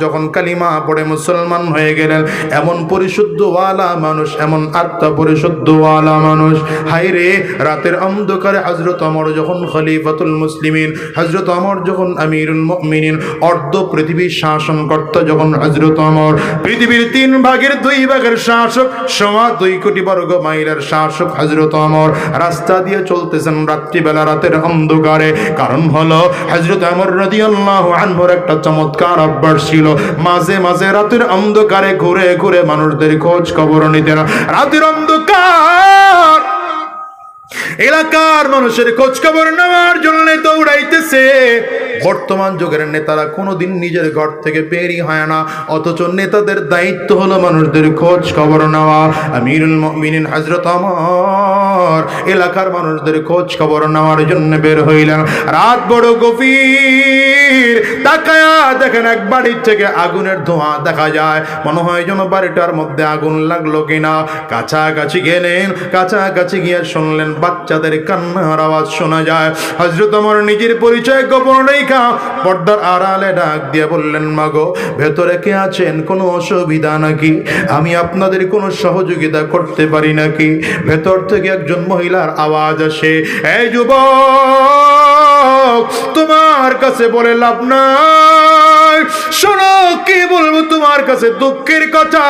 যখন রাতের অন্ধকারে যখন খলিফাতুল মুসলিমিন যখন আমিরুল অর্ধ পৃথিবীর শাসনকর্তা যখন হযরত ওমর, পৃথিবীর তিন ভাগের দুই ভাগের শাসক, সমান দুই কোটি বর্গ মাইলের শাসক হযরত ওমর, রাস্তা দিয়ে চলতেছেন রাত্রিবেলা রাতের অন্ধকারে। কারণ হলো, হযরত ওমর রাদিয়াল্লাহু আনহুর একটা চমৎকার অভ্যাস ছিল। মাঝে মাঝে রাতের অন্ধকারে ঘুরে ঘুরে মানুষদের খোঁজ খবর নিতেন রাতের অন্ধকার! এলাকার মানুষের খোঁজ খবর নেওয়ার জন্য দৌড়াইতেছে। বর্তমান যুগের নেতারা কোনোদিন নিজের ঘর থেকে বেরি হয় না। অথচ নেতাদের দায়িত্ব হলো মানুষদের খোঁজ খবর নেওয়া। আমিরুল মুমিনিন হযরত আমার এলাকার মানুষদের খোঁজ খবর নেওয়ার জন্য বের হইলেন রাত বড় গভীর। তাকায়া দেখেন এক বাড়ির থেকে আগুনের ধোঁয়া দেখা যায়। মনে হয় যেন বাড়িটার মধ্যে আগুন লাগল কিনা। কাছাকাছি গেলেন, কাছাকাছি গিয়ে শুনলেন বাচ্চাদের কান্নার আওয়াজ শোনা যায়। হজরত আমার নিজের পরিচয় গোপন রেখা পর্দার আড়ালে ডাক দিয়ে বললেন, মাগো, ভেতরে কে আছেন? কোনো অসুবিধা নাকি? আমি আপনাদের কোনো সহযোগিতা করতে পারি নাকি? ভেতর থেকে একজন মহিলার আওয়াজ আসে, এই যুবক, তোমার কাছে বলে লাভ নাই। শোনো, কি বলব তোমার কাছে? দুঃখের কথা,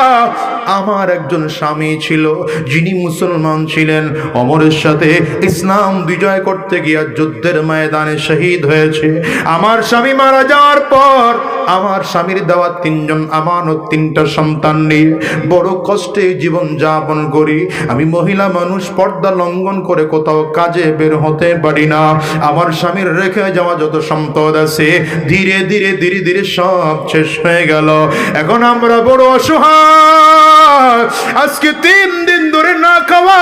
আমার একজন স্বামী ছিল, যিনি মুসলমান ছিলেন। অমরের সাথে ইসলাম বিজয় করতে গিয়া যুদ্ধের ময়দানে শহীদ হয়েছে। আমার স্বামী মারা যাওয়ার পর আমার স্বামীর দেওয়া তিনজন আমানত, তিনটা সন্তান নিয়ে বড় কষ্টে জীবন যাপন করি। আমি মহিলা মানুষ, পর্দা লঙ্ঘন করে কোথাও কাজে বের হতে পারি না। আমার স্বামীর রেখে যাওয়া যত সম্পদ আছে, ধীরে ধীরে ধীরে ধীরে সব শেষ হয়ে গেল। এখন আমরা বড় অসহায়। আজকে তিন দিন ধরে না খাওয়া,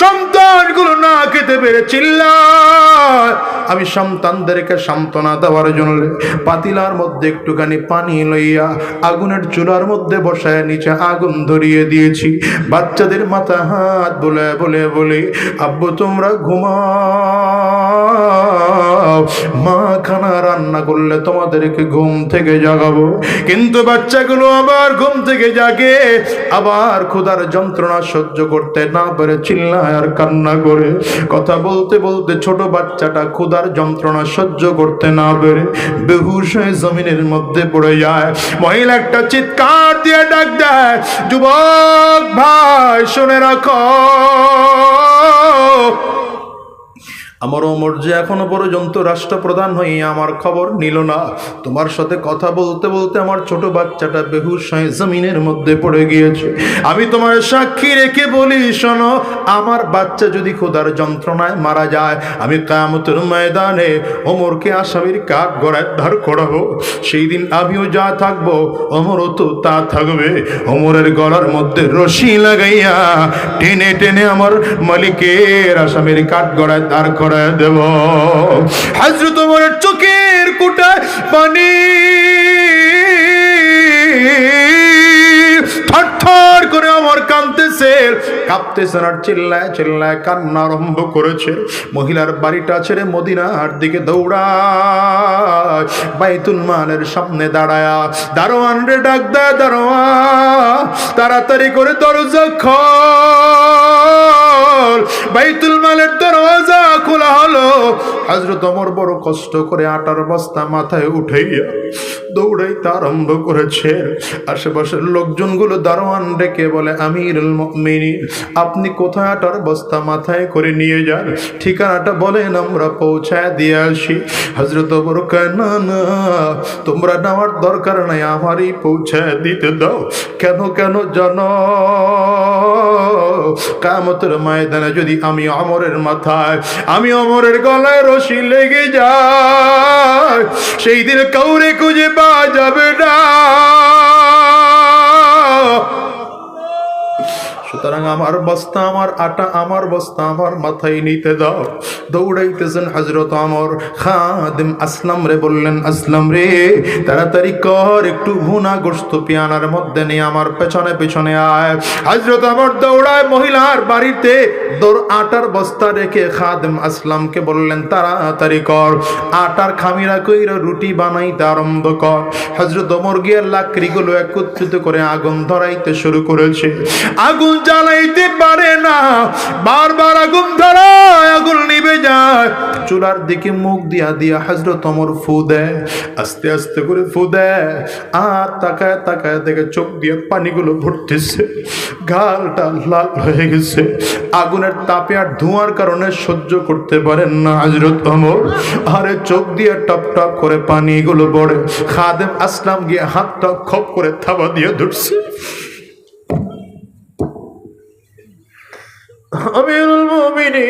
সন্তানগুলো না খেতে পেরে চিল্লায়। আমি সন্তানদেরকে সান্ত্বনা দেওয়ার জন্য পাতিলার মধ্যে একটুখানি পানি লইয়া আগুনের চুলার মধ্যে বসায় নিচে আগুন ধরিয়ে দিয়েছি। বাচ্চাদের মাথা হাত বলে বলে বলে, আব্বু, তোমরা ঘুমাও। মা খানা রান্না করলে তোমাদেরকে ঘুম থেকে জাগাবো। কিন্তু বাচ্চাগুলো আবার ঘুম থেকে জাগে। আবার ক্ষুধার যন্ত্রণা সহ্য করতে না পারে, চিল্লায় আর কান্না করে। কথা বলতে বলতে ছোট বাচ্চাটা ক্ষুধার যন্ত্রণা সহ্য করতে না পারে বেহুশ হয়ে জমিনের মধ্যে পড়ে যায়। মহিলা একটা চিৎকার দিয়ে ডাক দেয়, যুবক ভাই, শুনে রাখো। আমার ওমর যে এখনও পর্যন্ত রাষ্ট্রপ্রধান হয়ে আমার খবর নিল না। তোমার সাথে কথা বলতে বলতে আমার ছোট বাচ্চাটা বেহুশ হয়ে জমিনের মধ্যে পড়ে গিয়েছে। আমি তোমার সাক্ষী রেখে বলি, শোনো, আমার বাচ্চা যদি খোদার যন্ত্রণায় মারা যায়, আমি কামতের ময়দানে ওমরকে আসামির কাঠ গড়ায় ধার করাবো। সেই দিন আমিও যা থাকব, ওমরও তো তা থাকবে। ওমরের গলার মধ্যে রশি লাগাইয়া টেনে টেনে আমার মালিকের আসামির কাঠ গড়ায় দাঁড় করায় দেব। হাজরত তোমার চোখের কোটায় পানি। থরথর করে আর চিল্লায় চিল্লায় কান্না আরম্ভ করেছে। মহিলার বাড়িটা ছেড়ে মদিনার দিকে দৌড়ায়। বাইতুল মালের সামনে দারোয়ান রে ডাক দেয়, দারোয়ান, তাড়াতাড়ি করে দরজা খোল। বাইতুল মালের দরওয়াজা খোলা হলো। হজরত অমর বড় কষ্ট করে আটার বস্তা মাথায় উঠাইয়া দৌড়াইতে আরম্ভ করেছে। আশেপাশের লোকজনগুলো দারোয়ান ডেকে বলে, আমিরুল মুমিনিন, আপনি কোথায়? আটার বস্তা মাথায় করে নিয়ে যান। ঠিকানাটা বলেন, আমরা পৌঁছায় দিয়ে আসি। হজরত তোমরা নেওয়ার দরকার নাই, আমারই পৌঁছায় দিতে দাও। কেন কেন জানো? কামতের ময়দানে যদি আমি অমরের মাথায়, আমি অমরের গলায় রশি লেগে যায় সেই দিন কাউরে খুঁজে পাওয়া যাবে না। সুতরাং আমার বস্তা, আমার আটা, আমার বস্তা, আমার মাথায় নিতে দাও। দৌড়াইতেছেন হজরত আমর খাদিম আসলাম রে, বললেন, আসলাম রে, তাড়াতাড়ি কর, একটু ভুনা গোস্ত পিয়ানার মধ্যে নিয়ে আমার পেছনে পেছনে আয়। হজরত আমর দৌড়ায়, মহিলার বাড়িতে দৌড় আটার বস্তা রেখে খাদিম আসলামকে বললেন, তাড়াতাড়ি কর। আটার খামিরা কইরা রুটি বানাইতে আরম্ভ কর। হজরত ওমর গিয়ে লাকড়িগুলো একত্রিত করে আগুন ধরাইতে শুরু করেছে। আগুন জ্বালাইতে পারে না। বারবার আগুন ধরায়, আগুন নিভে যায়। চুলার দিকে মুখ দিয়া দিয়া হজরত ওমর ফু দেয়, আস্তে আস্তে করে ফু দেয়, আর তাকায় তাকায় দেখে চোখ দিয়ে পানিগুলো ভরতেছে। গালটা লাল হয়ে গেছে। আগুনের তাপে আর ধোঁয়ার কারণে সহ্য করতে পারেন না হজরত ওমর। আরে চোখ দিয়ে টপ টপ করে পানিগুলো পড়ে খাদেম আসলাম গিয়ে হাত হাতটা খপ করে থাবা দিয়ে ধরছে। আমিরুল মুমিনিন।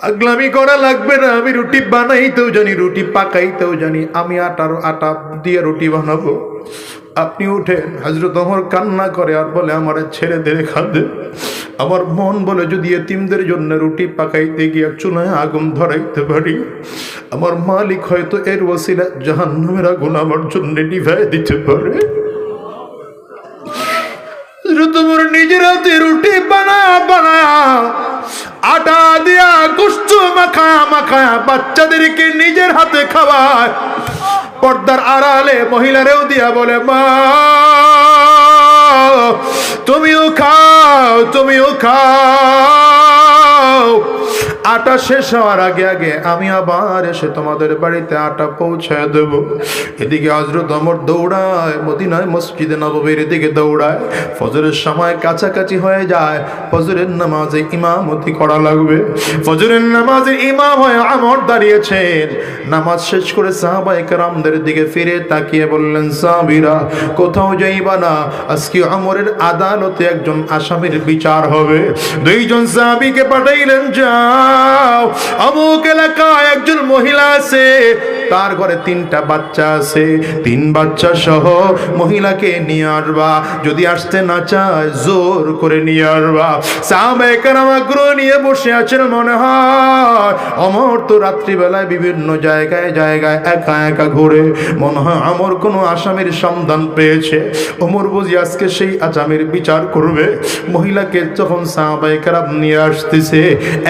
পাগলামি করা লাগবে না, আমি রুটি বানাইতেও জানি, রুটি পাকাইতেও জানি, আমি আটার আটা দিয়ে রুটি বানাবো। আপনি উঠেন হজরত ওমর কান্না করে আর বলে, আমার ছেড়ে দেরে খাদে আমার মন বলে, যদি এতিমদের জন্য রুটি পাকাইতে গিয়ে চুলায় আগুন ধরাইতে পারি, আমার মালিক হয়তো এর ওসিলা জাহান্নামের আগুন আমার জন্য নিভাই দিতে পারে। তোমার নিজের হাতে রুটি বানা বানা। আটা দিয়া কুষ্ঠ মাখা মাখা। বাচ্চাদেরকে নিজের হাতে খাওয়ায়। পর্দার আড়ালে মহিলারেও দিয়া বলে, মা, তুমিও খাও তুমিও খাও। আটা শেষ হওয়ার আগে আগে আমি আবার এসে তোমাদের বাড়িতে আটা পৌঁছায় দেব। এদিকে হজরত অমর দৌড়ায়, মদিনায়, মসজিদে নববীর দিকে দৌড়ায়। ফজরের সময় কাছাকাছি হয়ে যায়, ফজরের নামাজে ইমামতি করা লাগবে। ফজরের নামাজে ইমাম হয়ে আমর দাঁড়িয়েছেন। নামাজ শেষ করে সাহাবাই কারামদের দিকে ফিরে তাকিয়ে বললেন, সাহাবিরা, কোথাও যাইবা না। আজকে আমরের আদালতে একজন আসামির বিচার হবে। দুইজন সাহাবিকে পাঠাইলেন অমুক এলাকায় একজন মহিলা আছে, তার ঘরে তিনটা বাচ্চা আছে। তিন বাচ্চা সহ মহিলাকে নিয়ে আসবা। যদি আসতে না চায়, জোর করে নিয়ে আসবা। আগ্রহ নিয়ে বসে আছেন মনে হয়। অমর তো রাত্রিবেলায় বিভিন্ন জায়গায় জায়গায় একা একা ঘুরে। মনে হয় আমর কোনো আসামির সন্ধান পেয়েছে। অমর বুঝি আজকে সেই আসামির বিচার করবে। মহিলাকে যখন সাহাবাইকার নিয়ে আসতেছে,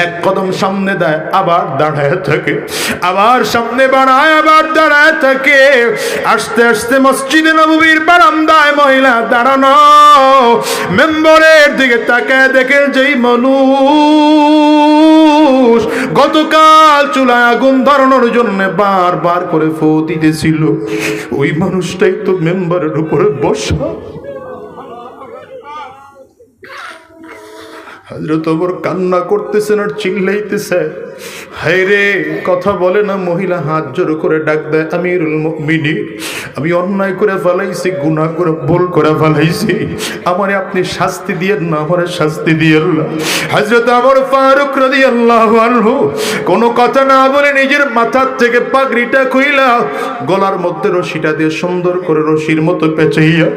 এক কদম সামনে দেয়, আবার দাঁড়ায় থাকে। আবার সামনে বাড়ায়, আবার দাঁড়ায় থাকে। আস্তে আস্তে মসজিদে নববীর বারান্দায় মহিলা দাঁড়ানো। মেম্বরের দিকে তাকায় দেখে যেই মানুষ গতকাল চুলায় আগুন ধরানোর জন্য বারবার করে ফু দিতেছিল। ওই মানুষটাই তো মেম্বারের উপরে বসা। হজরত ওমর কান্না করতেছেন আর চিল্লাইতেছে। হায় রে কথা বলে না মহিলা, হাত জোর করে ডাক দেয়, আমিরুল মুমিনিন আমি অন্যায় করে ফেলাইছি, গুনাহ করে ভুল করে ফেলাইছি। আমারে আপনি শাস্তি দিয়েন না, আমারে শাস্তি দিয়েন না। হজরত আমার ফারুক রাদিয়াল্লাহু আনহু কোনো কথা না বলে নিজের মাথার থেকে পাগড়িটা খুইলা গলার মধ্যে রশিটা দিয়ে সুন্দর করে রশির মতো পেঁচাইয়া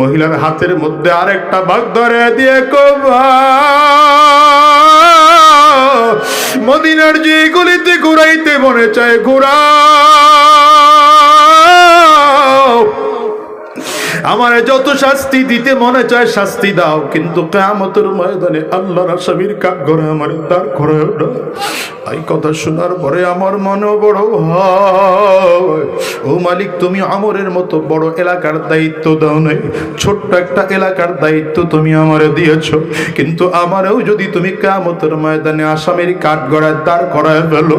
মহিলার হাতের মধ্যে আরেকটা ভাগ ধরে দিয়ে কোভা মদিনার যে গলিতে ঘুরাইতে মনে চায় ঘুরা। আমার যত শাস্তি দিতে মনে চায়, শাস্তি দাও। কিন্তু কেমতের ময়দানে আল্লাহর আসামির কাক ঘরে আমার তার ঘরে এই কথা শোনার পরে আমার মনে বড় ও মালিক, তুমি আমরের মতো বড় এলাকার দায়িত্ব দাও নাই। ছোট্ট একটা এলাকার দায়িত্ব তুমি আমারে দিয়েছ। কিন্তু আমারও যদি তুমি কেমতের ময়দানে আসামের কাঠ গড়ায় দাঁড় করায় ফেলো,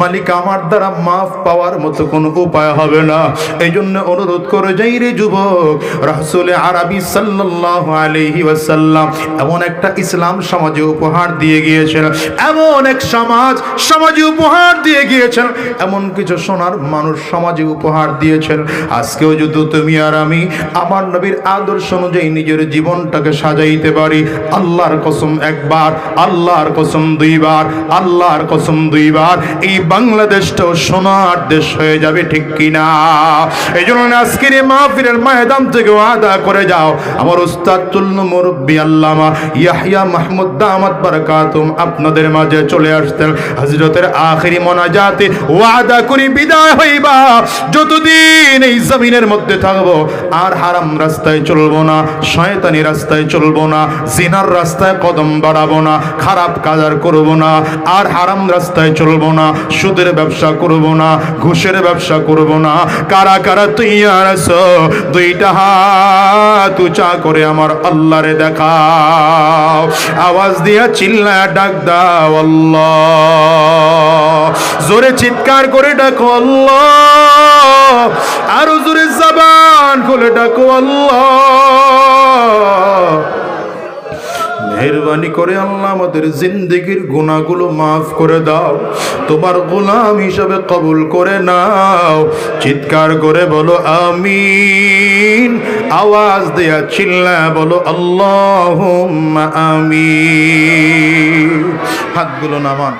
মালিক, আমার দ্বারা মাফ পাওয়ার মতো কোনো উপায় হবে না। এই জন্য অনুরোধ করে, যাই রে যুবক রাসূল আরবি সাল্লাল্লাহু আলাইহি ওয়াসাল্লাম এমন একটা ইসলাম সমাজে উপহার দিয়ে গিয়েছেন, এমন এক সমাজ সমাজে উপহার দিয়ে গিয়েছেন, এমন কিছু সোনার মানুষ সমাজে উপহার দিয়েছেন। আজকেও যদি তুমি আর আমি আমার নবীর আদর্শ অনুযায়ী নিজের জীবনটাকে সাজাইতে পারি, আল্লাহর কসম একবার, আল্লাহর কসম দুইবার, আল্লাহর কসম দুইবার, এই বাংলাদেশটাও সোনার দেশ হয়ে যাবে ঠিক কিনা? এই জন্য আজকের এই মাহফিলের ময়দান থেকে ওয়াদা করে যাও। আমার উস্তাদ তুল্ল মুরব্বী আল্লামা ইয়াহিয়া মাহমুদ দামাত বারাকাতুম আপনাদের মাঝে চলে আসতেন। হযরতের আখেরি মোনাজাতে ওয়াদা করি বিদায় হইবা। যতদিন এই জমিনের মধ্যে থাকব, আর হারাম রাস্তায় চলবো না, শয়তানি রাস্তায় চলবো না, জিনার রাস্তায় কদম বাড়াবো না, খারাপ কাজ আর করব না, আর হারাম রাস্তায় চলবো না, সুদের ব্যবসা করব না, ঘুষের ব্যবসা করব না। কারা কারা তুই আর? দুইটা হাত উঁচা করে আমার আল্লাহরে দেখাও। আওয়াজ দিয়া চিল্লা ডাক দাও আল্লাহ। জোরে চিৎকার করে ডাকো আল্লাহ। আরও জোরে জবান খুলে ডাকো আল্লাহ। মেহরবানি করে আল্লাহ, আমাদের জিন্দগির গুণাগুলো মাফ করে দাও। তোমার গোলাম হিসাবে কবুল করে নাও। চিৎকার করে বলো আমি আওয়াজ দেয়া চিল্লা বলো আল্লাহ আমি হাতগুলো নামান।